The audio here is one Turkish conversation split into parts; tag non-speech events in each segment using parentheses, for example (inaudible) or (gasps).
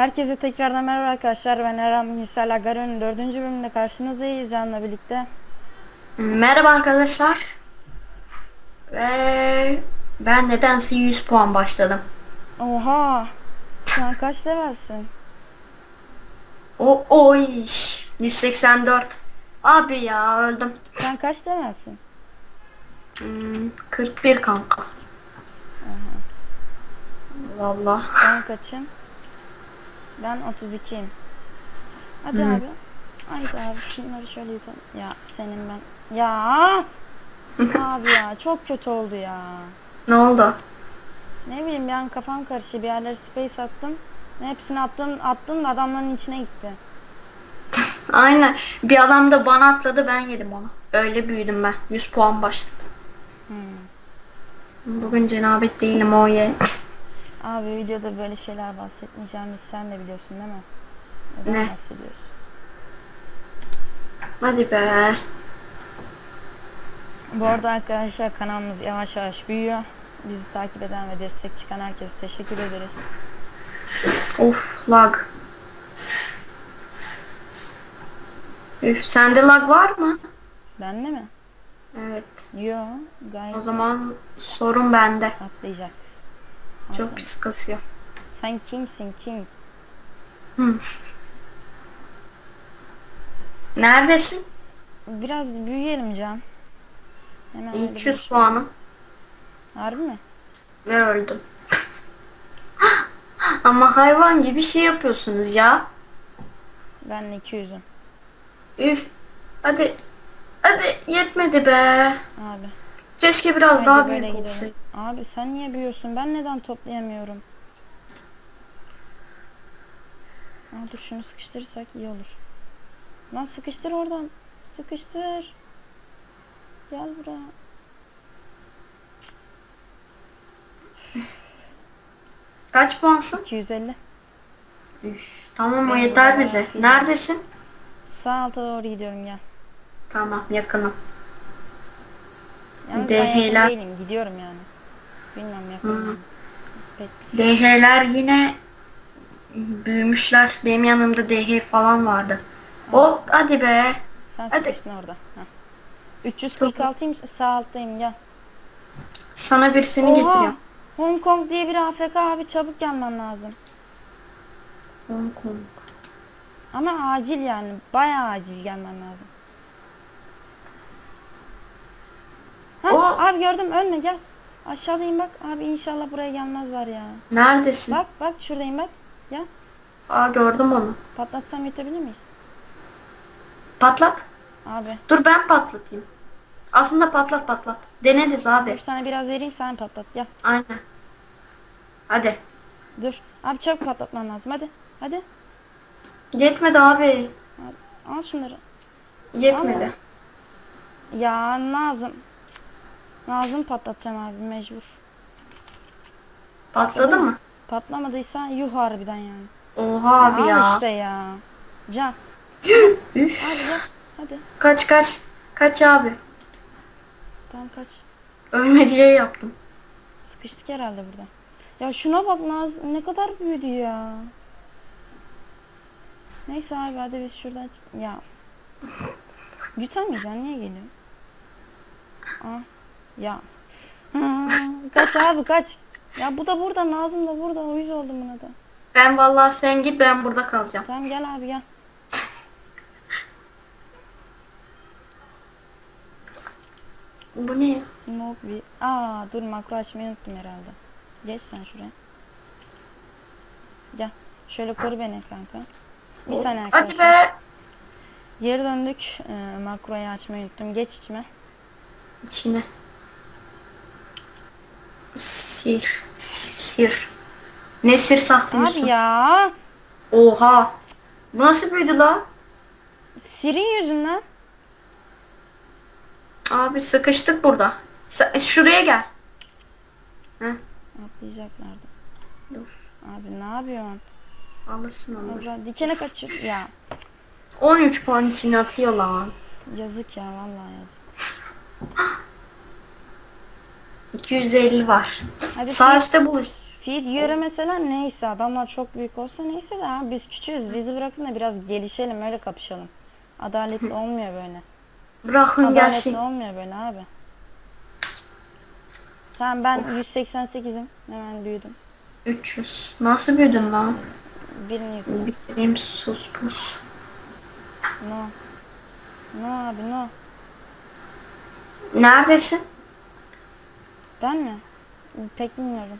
Herkese tekrardan merhaba arkadaşlar. Ben Eren Yüksel Agaro'nun dördüncü bölümünde karşınızdayız Can'la birlikte. Merhaba arkadaşlar. Ve ben nedense 100 puan başladım. Oha! Sen kaç levelsin? O oy 184. Abi ya öldüm. Sen kaç levelsin? Hmm, 41 kanka. Vallahi. Ben kaçım? Ben 32'yim. Hadi Hı. abi. Haydi abi şunları şöyle yutalım. Ya senin ben. Ya! (laughs) abi ya çok kötü oldu ya. Ne oldu? Ne bileyim ben kafam karıştı. Bir yerlere space attım. Hepsini attım, attım da adamların içine gitti. (laughs) Aynen. Bir adam da bana atladı ben yedim onu. Öyle büyüdüm ben. 100 puan başladım. Hmm. Bugün cenabet değilim o ye. Abi videoda böyle şeyler bahsetmeyeceğimizi sen de biliyorsun değil mi? Neden Ne? bahsediyoruz? Hadi be. Bu arada arkadaşlar kanalımız yavaş yavaş büyüyor. Bizi takip eden ve destek çıkan herkese teşekkür ederiz. Of lag. Üf sende lag var mı? Bende mi? Evet. Yo gayet O zaman sorun bende. atlayacak. Çok pis kasıyor. Sen kimsin kim? Hı. Neredesin? Biraz büyüyelim Can. Hemen öyle 300 bir- puanım Harbi mi? ve öldüm. (gasps) Ama hayvan gibi şey yapıyorsunuz ya. Ben 200'üm. Üf. Hadi. Hadi yetmedi be. Abi. Keşke biraz daha böyle büyük gidelim. olsaydı. Abi sen niye büyüyorsun? Ben neden toplayamıyorum? Aa, dur şunu sıkıştırırsak iyi olur. Lan sıkıştır oradan. Sıkıştır. Gel buraya. (laughs) Kaç puansın? 250. Üf. Tamam o yeter bize. Neredesin? Sağ alta doğru gidiyorum gel. Tamam yakınım. DH'ler. değilim. Gidiyorum yani. Bilmem? Pek. DH'ler yine büyümüşler. Benim yanımda DH falan vardı. Hop hadi be. Sen Hadi. orada. Heh. 346'yım sağ alttayım gel. Sana birisini Oha! getiriyorum. Hong Kong diye bir AFK abi çabuk gelmen lazım. Hong Kong. Ama acil yani. Bayağı acil gelmen lazım. Ha, O- abi gördüm ölme gel. Aşağıdayım bak. Abi inşallah buraya gelmezler ya. Neredesin? Bak bak şuradayım bak. Ya Aa gördüm onu. patlatsam yetebilir miyiz? Patlat. Abi Dur ben patlatayım. Aslında patlat patlat. Deneriz dur abi. sana biraz vereyim sen patlat. Gel Aynen. Hadi. dur. Abi çabuk patlatman lazım hadi. Hadi. Yetmedi abi. Al şunları. Yetmedi. Ya Nazım. Nazım patlatacağım abi mecbur. Patladı mı? Patlamadıysa yuh harbiden yani. Oha abi Al ya. işte ya. Can. (gasps) Üf. Hadi gel. Hadi. Kaç kaç. Kaç abi. Tamam kaç. Ölme diye yaptım. Sıkıştık herhalde burada. Ya şuna bak Naz ne kadar büyüdü ya. Neyse abi hadi biz şuradan ya. Yutamayacaksın niye geliyor? Aa, ya. Ha, kaç abi kaç. Ya bu da burada Nazım da burada uyuz oldum buna da. Ben vallahi sen git ben burada kalacağım. Tamam gel abi gel. (laughs) Bu ne? Smoke bir. Aa dur makro açmayı unuttum herhalde. Geç sen şuraya. Gel. Şöyle koru beni kanka. Bir saniye Hadi arkadaşlar. be. Geri döndük. Ee, makroyu açmayı unuttum. Geç içime. İçine. Sir. Sir. Ne sir saklıyorsun? Abi ya. Oha. Bu nasıl büyüdü la? Sirin yüzünden. Abi sıkıştık burada. Sa- şuraya gel. Heh, Atlayacaklardı. dur. Abi ne yapıyorsun? Alırsın onu. Azra dikene kaçıyor. Ya 13 puan içine atıyor lan. yazık ya vallahi yazık. (laughs) 250 var. Hadi Sağ üstte buluş. Feed yöre mesela neyse adamlar çok büyük olsa neyse de abi biz küçüğüz bizi bırakın da biraz gelişelim öyle kapışalım. Adaletli olmuyor böyle. Bırakın Adaletli gelsin. olmuyor böyle abi. Tamam ben 188'im hemen büyüdüm. 300. Nasıl büyüdün lan? Birini yıktım. Bitireyim sus pus. No. No abi no. Neredesin? Ben mi? Pek bilmiyorum.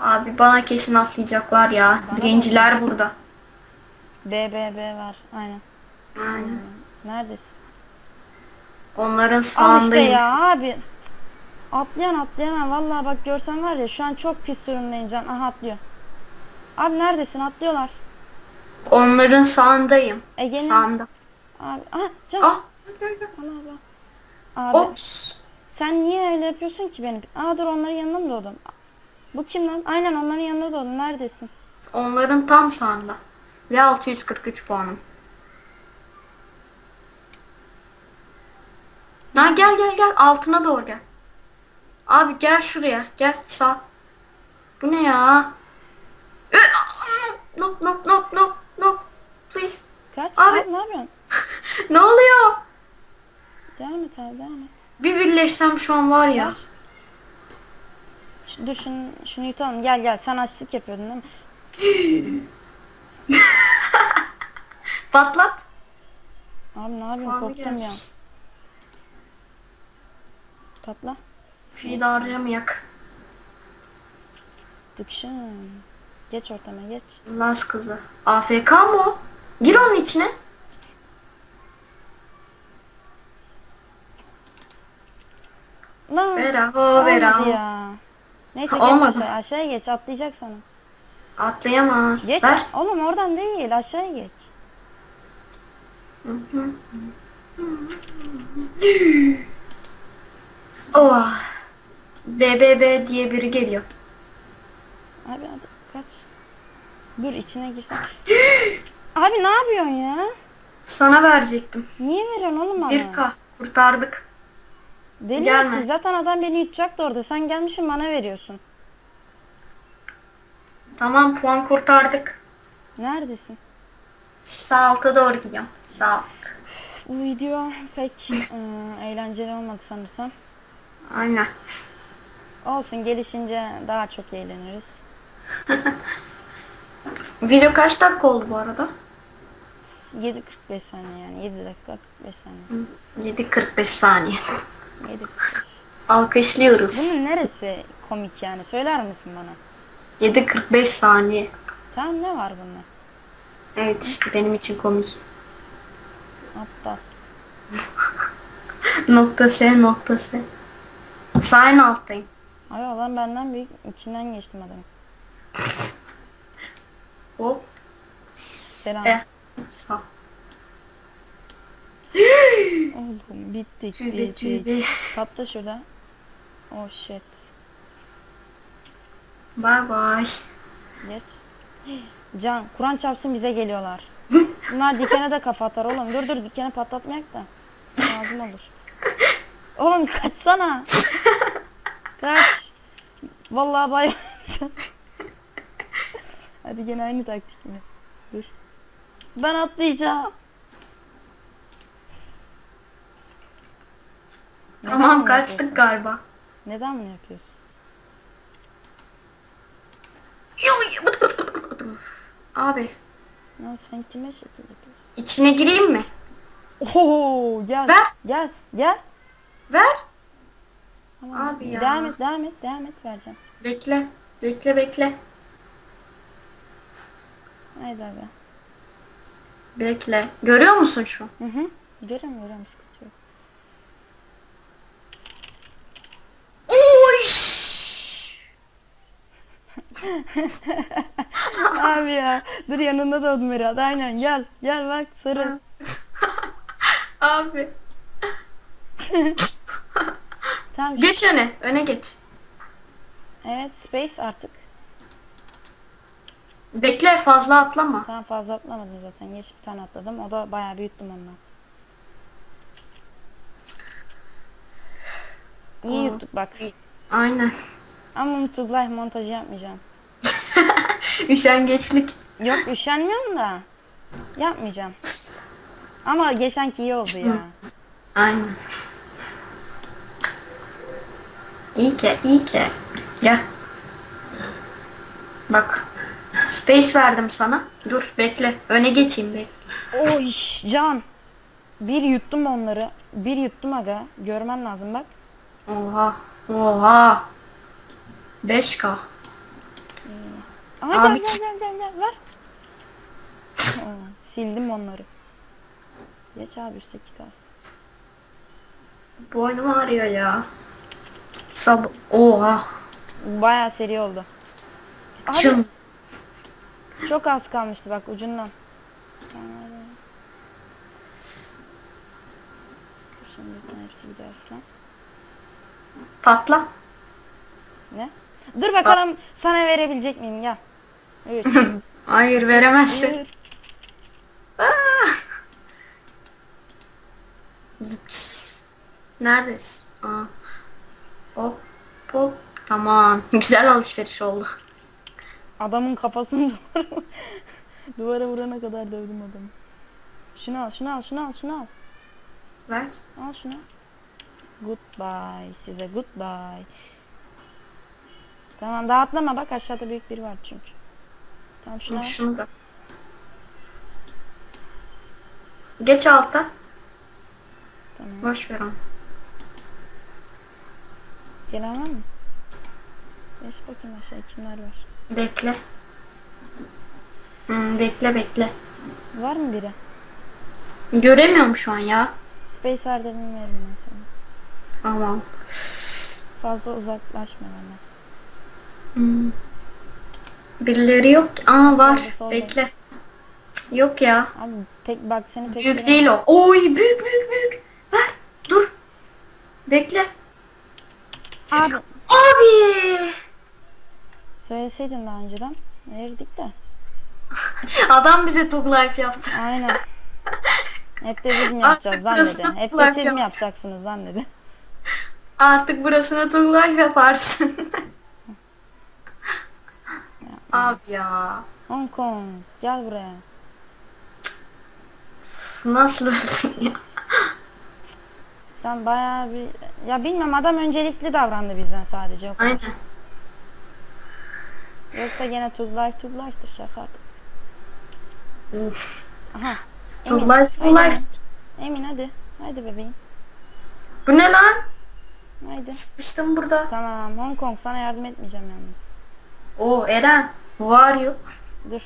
Abi bana kesin atlayacaklar ya. Bana Direnciler burada. B B B var aynen. Aynen. Neredesin? Onların Al işte sağındayım. ya abi. Atlayan atlayamam. Vallahi bak görsen var ya şu an çok pis durumdayım Can. Aha atlıyor. Abi neredesin? Atlıyorlar. Onların sağındayım. Ege'nin. Sağında. Abi. Aha Can. Ah. Allah Allah. Abi Ops. Sen niye öyle yapıyorsun ki benim? Aa dur onların yanında mı doğdun? Bu kim lan? Aynen onların yanında doğdun. Neredesin? Onların tam sağında. Ve 643 puanım. Ha gel gel gel altına doğru gel. Abi gel şuraya gel sağ. Bu ne ya? Nope nope nope nope nope. Please. Kaç? Abi. Abi. ne yapıyorsun? (laughs) ne oluyor? Devam et abi devam et. Bir birleşsem şu an var ya. Şu- Dur şunu, şunu yutalım. Gel gel. Sen açlık yapıyordun değil mi? (laughs) Patlat. Abi ne yapıyorsun? Puanı Korktum ya. gelsin. Patla. Feed harcamayak. Dıkşın. Geç ortama geç. Las kızı. AFK mı o? Gir onun içine. Lan. Vera ho olmadı vera ho. ya. Neyse geç Olmadı. aşağı. Aşağıya geç. Atlayacak sana. Atlayamaz. Geç. Ver. Oğlum oradan değil. Aşağıya geç. (laughs) Oh. BBB diye biri geliyor. Abi hadi kaç. Dur içine girsin. Abi ne yapıyorsun ya? Sana verecektim. Niye veriyorsun oğlum bana? 1K. Kurtardık. Deli Gelme. misin? Zaten adam beni yutacaktı orada. Sen gelmişsin bana veriyorsun. Tamam puan kurtardık. Neredesin? Sağ alta doğru gidiyorum. Sağ alt. Bu video pek ıı, eğlenceli olmadı sanırsam. Aynen. Olsun gelişince daha çok eğleniriz. (laughs) Video kaç dakika oldu bu arada? 7.45 saniye yani 7 dakika 45 saniye. 7.45 saniye. (laughs) 7.45. Alkışlıyoruz. Bunun neresi komik yani söyler misin bana? 7.45 saniye. Tamam ne var bunda? Evet işte benim için komik. Aptal. (laughs) Nokta S nokta S. En alttayım. Ay adam benden büyük içinden geçtim adamın. (laughs) Hop. Selam. E. Sağ. Oğlum bittik Tübe bittik. tübe. (laughs) Patla şurada. Oh shit. Bye bye. Geç. Can Kur'an çarpsın bize geliyorlar. (laughs) Bunlar dikene de kafa atar oğlum. Dur dur dikene patlatmayak da. Lazım olur. Oğlum kaçsana. Kaç. Vallahi bay. Hadi gene aynı taktik mi? Dur. Ben atlayacağım. Neden Tamam bunu kaçtık yapıyorsun? galiba. Neden bunu yapıyorsun? Abi Lan sen kime şekil yapıyorsun? içine gireyim mi? Oho gel. Ver. Gel. Gel. Ver. Tamam. Abi ya. Devam et, devam et, devam et vereceğim. Bekle. Bekle bekle. Haydi abi. Bekle. Görüyor musun şu? Hı hı. Görüyorum, görüyorum sıkıntı yok. Oy! (laughs) abi ya. Dur yanında doğdum herhalde. Aynen gel. Gel bak sarı. (laughs) Abi. (laughs) tamam. Geç öne. Öne geç. Evet space artık. Bekle fazla atlama. Tamam fazla atlamadım zaten. Geç bir tane atladım. O da bayağı büyüttüm ondan. İyi yuttuk bak. Aynen. Ama Life montajı yapmayacağım. (laughs) Üşengeçlik. Yok üşenmiyorum da. Yapmayacağım. Ama geçenki iyi oldu ya. Aynen. İyi ki, iyi ki. Gel. Bak. Space verdim sana. Dur bekle. Öne geçeyim bekle. Oy can. Bir yuttum onları. Bir yuttum aga. Görmen lazım bak. Oha. Oha. 5K. Aha Abi gel gel gel gel gel ver. Aa, (laughs) sildim onları. Geç abi üstteki tas. Boynum ağrıyor ya. Sab Oha. Bayağı seri oldu. Abi, Çın. çok az kalmıştı bak ucundan. Şimdi hepsi gider falan. Patla. Ne? Dur bakalım sana verebilecek miyim gel. Üç. (laughs) Hayır veremezsin. bir. Zips. Neredesin? Aa. Hop hop. Tamam. Güzel alışveriş oldu. Adamın kafasını (laughs) duvara, duvara vurana kadar dövdüm adamı. Şunu al, şunu al, şunu al, şunu al. Ver. Al şunu. Goodbye size goodbye. Tamam daha atlama bak aşağıda büyük biri var çünkü. Tamam şunu al. Şunu da. Geç alta. Tamam. Boş ver onu. Gelen var mı? Geç bakayım aşağı kimler var. Bekle. Hmm, bekle bekle. Var mı biri? Göremiyorum şu an ya. Space ardını verin ben sana. Tamam. Fazla uzaklaşma benden. Hmm. Birileri yok. ki. Aa var. Solda. Bekle. Yok ya. Abi tek bak seni pek Büyük değil o. Oy büyük büyük büyük. Ver. Dur. Bekle. Abi Abi. söyleseydin daha önceden verirdik de. (laughs) Adam bize tug life yaptı. Aynen. (laughs) Hep de biz mi yapacağız dedi. Hep de siz mi yapacak. yapacaksınız lan dedi. Artık burasına tug life yaparsın. (laughs) Abi ya. Hong Kong gel buraya. Nasıl öldün ya? Sen bayağı bir... Ya bilmem adam öncelikli davrandı bizden sadece. Yok. Aynen. Yoksa gene tuz life tuz life'dır şaka. Aha. Hadi. life. Emin hadi. Hadi bebeğim. Bu ne lan? Haydi. Sıkıştım burada. Tamam Hong Kong sana yardım etmeyeceğim yalnız. Oo Eren. Var you. Dur.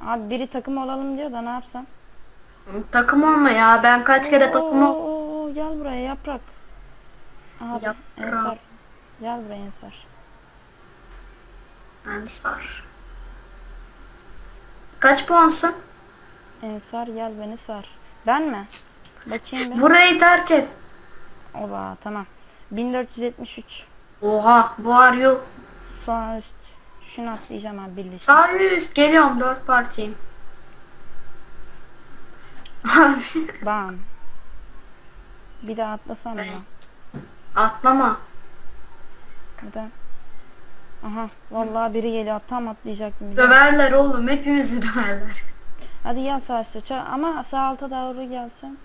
Abi biri takım olalım diyor da ne yapsam? Takım olma ya. Ben kaç kere takım Oo, ol. oo, oo, gel buraya yaprak. Abi Yaprak. Ensar. Gel buraya Ensar. Ensar. Kaç puansın? Ensar gel beni sar. Ben mi? Bakayım bir. Burayı terk et. Oba tamam. 1473. Oha. Var you. Sağ üst. Şunu atlayacağım abi birlikte. Sağ üst. Geliyorum. Dört parçayım. Abi. (laughs) Bam. Bir daha atlasam mı? Atlama. Neden? Aha vallahi biri geliyor tam atlayacaktım. Döverler oğlum. Hepimizi döverler. Hadi gel sağ üstte ça- ama sağ alta doğru gelsin.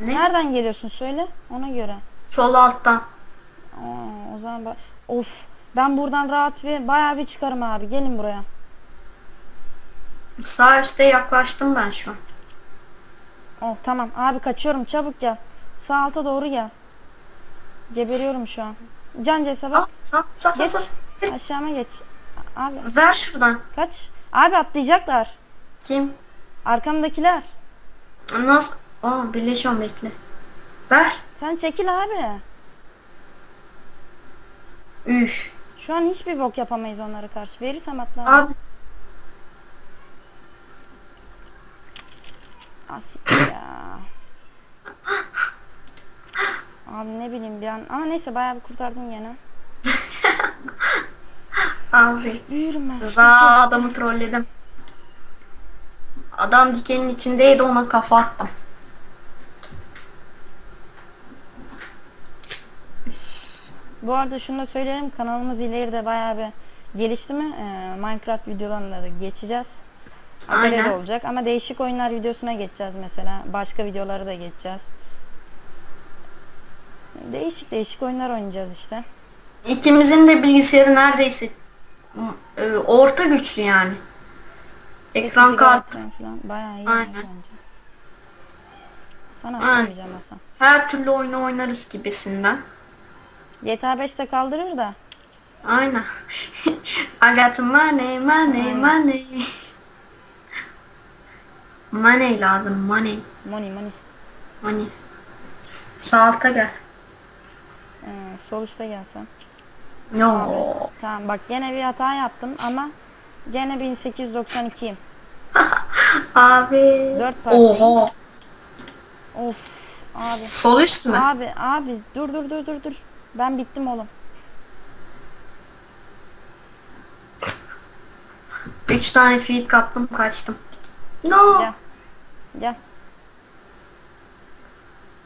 Ne? Nereden geliyorsun söyle ona göre. Sol alttan. Aa, o zaman bak. Of ben buradan rahat bir bayağı bir çıkarım abi gelin buraya. Sağ üstte yaklaştım ben şu an. Oh tamam abi kaçıyorum çabuk gel. Sağ alta doğru gel. Geberiyorum şu an. Can cese Al. bak Sağ sağ sağ Geç. sağ. aşağıma geç. Abi Ver şuradan. kaç. Abi atlayacaklar. Kim? Arkamdakiler. Nasıl? Aa birleşiyorum bekle. Ver. Sen çekil abi. Üf. Şu an hiçbir bok yapamayız onlara karşı. Verirsem atlar. Abi Asik ya. Abi ne bileyim bir an. Ama neyse bayağı bir kurtardım gene. (laughs) abi. Büyürüm ben. Za adamı trolledim. Adam dikenin içindeydi ona kafa attım. Bu arada şunu da söyleyelim kanalımız ileride bayağı bir gelişti mi Ee, Minecraft videolarına da geçeceğiz. Haberi Aynen. olacak ama değişik oyunlar videosuna geçeceğiz mesela. Başka videoları da geçeceğiz. Değişik değişik oyunlar oynayacağız işte. İkimizin de bilgisayarı neredeyse e, orta güçlü yani. Ekran kartı. falan bayağı iyi Aynen. bence. Sana Aynen. Hasan. Her türlü oyunu oynarız gibisinden. GTA 5'te kaldırır da. Aynen. (laughs) I got money, money, money. Money lazım, money, Money money. money. Sağ alta gel. Ee, sol üstte gelsen. No. Tamam bak gene bir hata yaptım ama gene 1892'yim. (laughs) Abi. Dört parça. Oha. Of abi. Sol üst mü? Abi abi dur dur dur dur dur. Ben bittim oğlum. Üç tane feed kaptım kaçtım. No. Gel. Gel.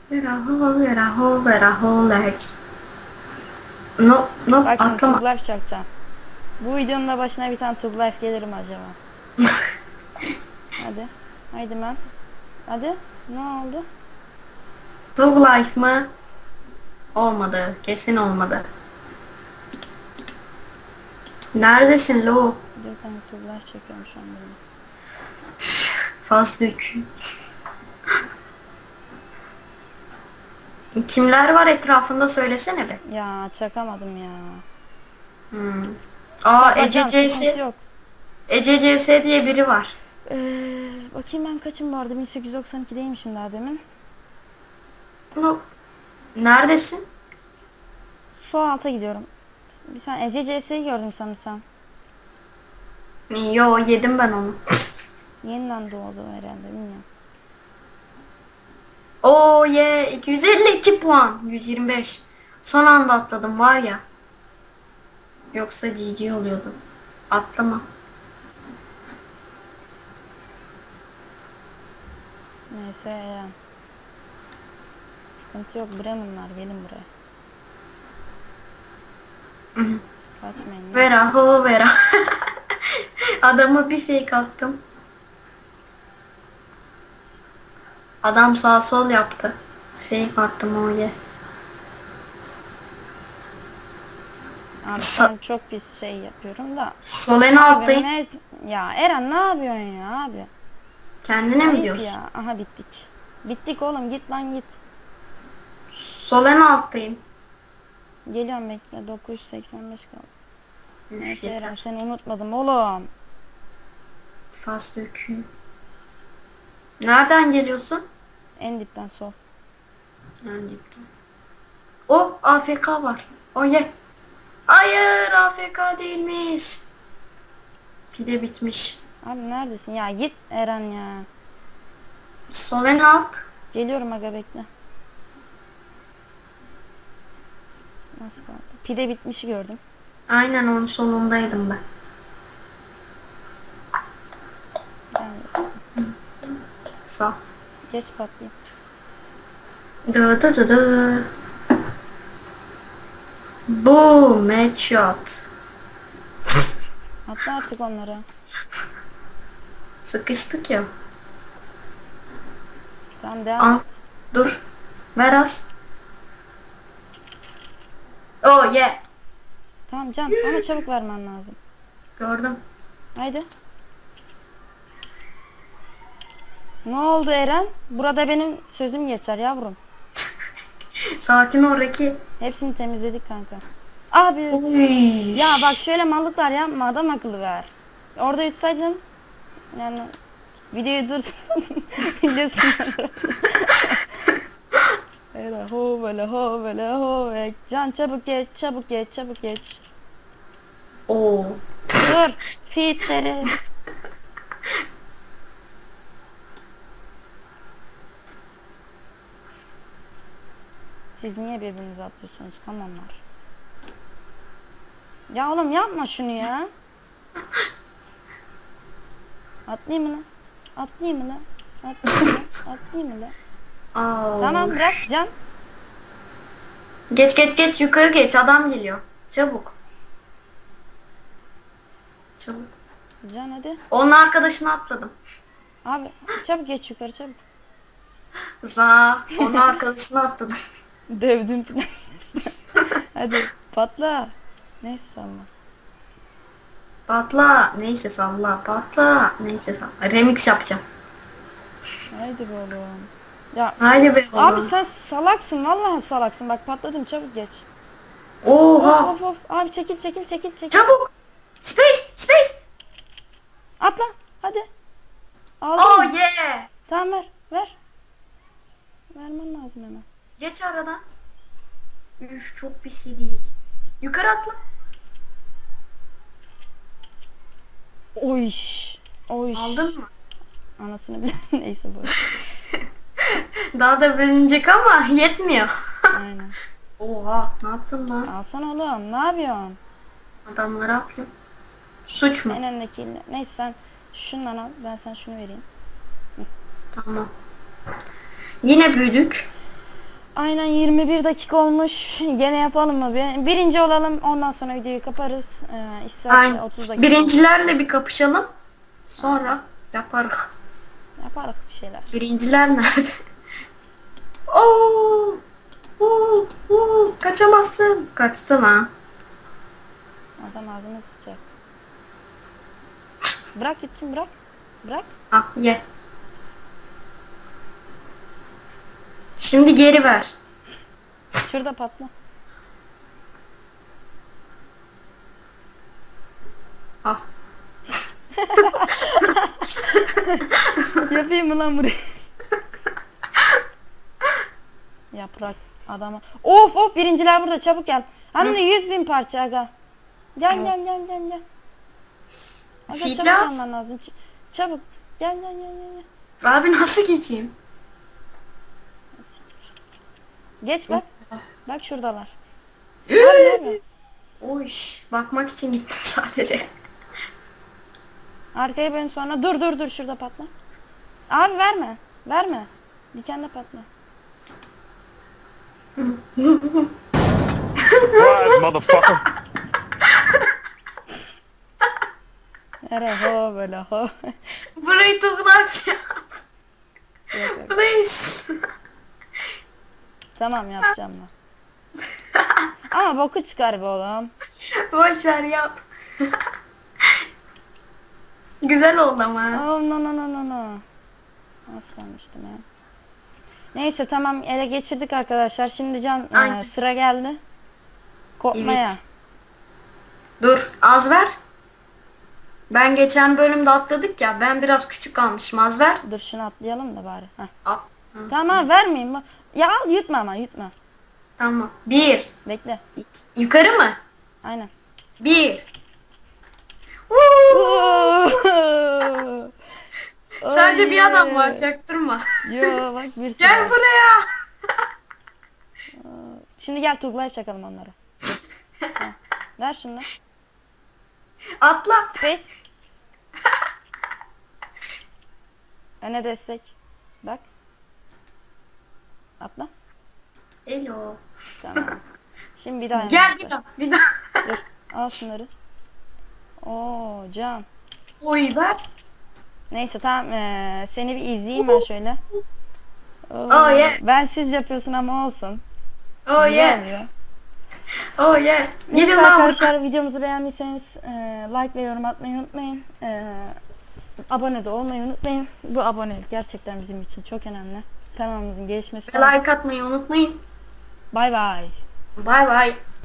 Where a hole, where a hole, where a hole lies. No, no, Bak şimdi atlama. Life çakacağım. Bu videonun da başına bir tane Tube Life gelir mi acaba? (laughs) Hadi. Haydi ben. Hadi. Ne oldu? Dog life mı? Olmadı. Kesin olmadı. Neredesin lo? Tane Tube Life çekiyorum şu an böyle. (laughs) Fazla. Kimler var etrafında söylesene be. Ya çakamadım ya. Hmm. Aa Ece CS. Ece CS diye biri var. Ee, bakayım ben kaçım vardı? 1892'deymişim daha demin. No. Neredesin? Sol alta gidiyorum. Bir sen Ece CS'yi gördüm sanırsam. Yo yedim ben onu. (laughs) Yeniden doğdu herhalde bilmiyorum. Oo ye 252 puan 125. Son anda atladım var ya. Yoksa GG oluyordu. Atlama. Neyse ya. Sıkıntı yok Bremen'lar gelin buraya. Kaçmayın. ya. Vera ho vera. (laughs) Adamı bir fake attım. Adam sağ sol yaptı. Fake attım o ye. Abi Sa- ben çok pis şey yapıyorum da. Sol en ne- Ya Eren ne yapıyorsun ya abi? Kendine mi Ayıp diyorsun? ya. Aha bittik. Bittik oğlum git lan git. Sol en alttayım. Geliyorum bekle 985 kaldı. Üf, Neyse Eren yeter. seni unutmadım oğlum. Faz döküyor. Nereden geliyorsun? En dipten sol. Ben dipten. O AFK var. O ye. Hayır AFK değilmiş. Pide bitmiş. Abi neredesin? Ya git Eren ya. Sol en alt. Geliyorum aga bekle. Nasıl kaldı? Pide bitmişi gördüm. Aynen onun solundaydım ben. Sağ. geç patlayayım. Dı dı dı dı. Boom headshot. Atla artık onları. Sıkıştık ya. Tamam devam et. Dur. Ver az. Oh yeah. Tamam can ama çabuk vermen lazım. Gördüm. Haydi. Ne oldu Eren? Burada benim sözüm geçer yavrum. (laughs) Sakin ol Reki. Hepsini temizledik kanka. Abi Uy. ya bak şöyle mallıklar yapma adam akıllı ver. Orada yutsaydın yani videoyu dur. (laughs) Videosunu (laughs) Öyle ho böyle ho böyle ho. e, Can çabuk geç çabuk geç çabuk geç. Oo. Dur. Fitleri. Siz niye birbirinize atıyorsunuz kamonlar? Ya oğlum yapma şunu ya. Atlayayım mı lan? Atlayayım mı lan? Atlayayım mı lan? Atlayayım mı lan? Aa. Tamam bırak can. Geç geç geç yukarı geç adam geliyor. Çabuk. Çabuk. Can hadi. Onun arkadaşını atladım. Abi çabuk geç yukarı çabuk. Za. Onun arkadaşını atladım. (laughs) Dövdüm (laughs) hadi patla. Neyse salla. Patla. Neyse salla. Patla. Neyse salla. Remix yapacağım. Haydi oğlum. Ya Haydi be abi oğlum. sen salaksın vallahi salaksın. Bak patladım çabuk geç. Oha. Of of of. Abi çekil çekil çekil çekil. Çabuk. Space. Space. Atla hadi. Aldın Oh mı? yeah. Tamam ver ver. Vermen lazım hemen. Geç aradan. Üf çok pis yedik. Yukarı atla. Oy. Oy. Aldın mı? Anasını bile (laughs) neyse boş. (laughs) Daha da bölünecek ama yetmiyor. Aynen. (laughs) Oha ne yaptın lan? Alsana oğlum ne yapıyorsun? Adamlara atıyor. Suç mu? En öndeki neyse sen şundan al ben sana şunu vereyim. Tamam. Yine büyüdük. Aynen 21 dakika olmuş. Gene yapalım mı? Bir, birinci olalım ondan sonra videoyu kaparız. Ee, isterse Aynen. 30 dakika Birincilerle bir kapışalım. Sonra yaparız. yaparız şeyler. Birinciler nerede? (laughs) Oo! Oo! Oo! Kaçamazsın. Kaçtın ha. Adam ağzını sıçacak. Bırak gitsin bırak. Bırak. Al ye. Şimdi geri ver. Şurada patla. Al. Yapayım mı lan burayı? Yaprak adama. Of of birinciler burada çabuk gel. Hem de 100 bin parça aga. Gel Hı. gel gel gel gel. Aga çabuk gelmen lazım. Ç- çabuk. Gel gel gel gel. gel. Abi nasıl geçeyim? Geç bak. Bak şuradalar. Oy, bakmak için gittim (laughs) sadece. Arkaya ben sonra dur dur dur şurada patla. Abi verme. Verme. Dikenle patla. Surprise, motherfucker. Nere ho böyle ho. Burayı toplar ya. Yok, yok. Please. Tamam yapacağım ben. Ama boku çıkar be oğlum. Boş ver yap. Güzel oldu ama. Oh no no no no no. Az kalmıştım ya. Neyse tamam ele geçirdik arkadaşlar. Şimdi Can e, Aynen. sıra geldi. Kopmaya. Evet. Dur az ver. Ben geçen bölümde atladık ya. Ben biraz küçük kalmışım. Az ver. Dur şunu atlayalım da bari. Heh. At. Hı, Tamam vermeyeyim. Ya al yutma ama yutma. Tamam. Bir. Bekle. iki- Yukarı mı? Aynen. Bir. (laughs) Sadece bir adam var çaktırma. Yo bak bir. (laughs) Gel buraya. Şimdi gel tuglayıp çakalım onları. Heh. (laughs) Ver şunu. Atla. Space. Öne destek. Bak. Atla. Hello. Tamam. Şimdi bir daha. Gel bir daha. Bir daha. Dur. Al şunları. Oo can. Oy ver. Neyse tamam ee, seni bir izleyeyim ben şöyle. Oo, Oh, yeah. Ben siz yapıyorsun ama olsun. Oh Güzel yeah. oluyor. Oh yeah. Gidin lan arkadaşlar videomuzu beğendiyseniz e, like ve yorum atmayı unutmayın. E, abone de olmayı unutmayın. Bu abonelik gerçekten bizim için çok önemli. Kanalımızın gelişmesi. Like atmayı unutmayın. Bay bay. Bye bye.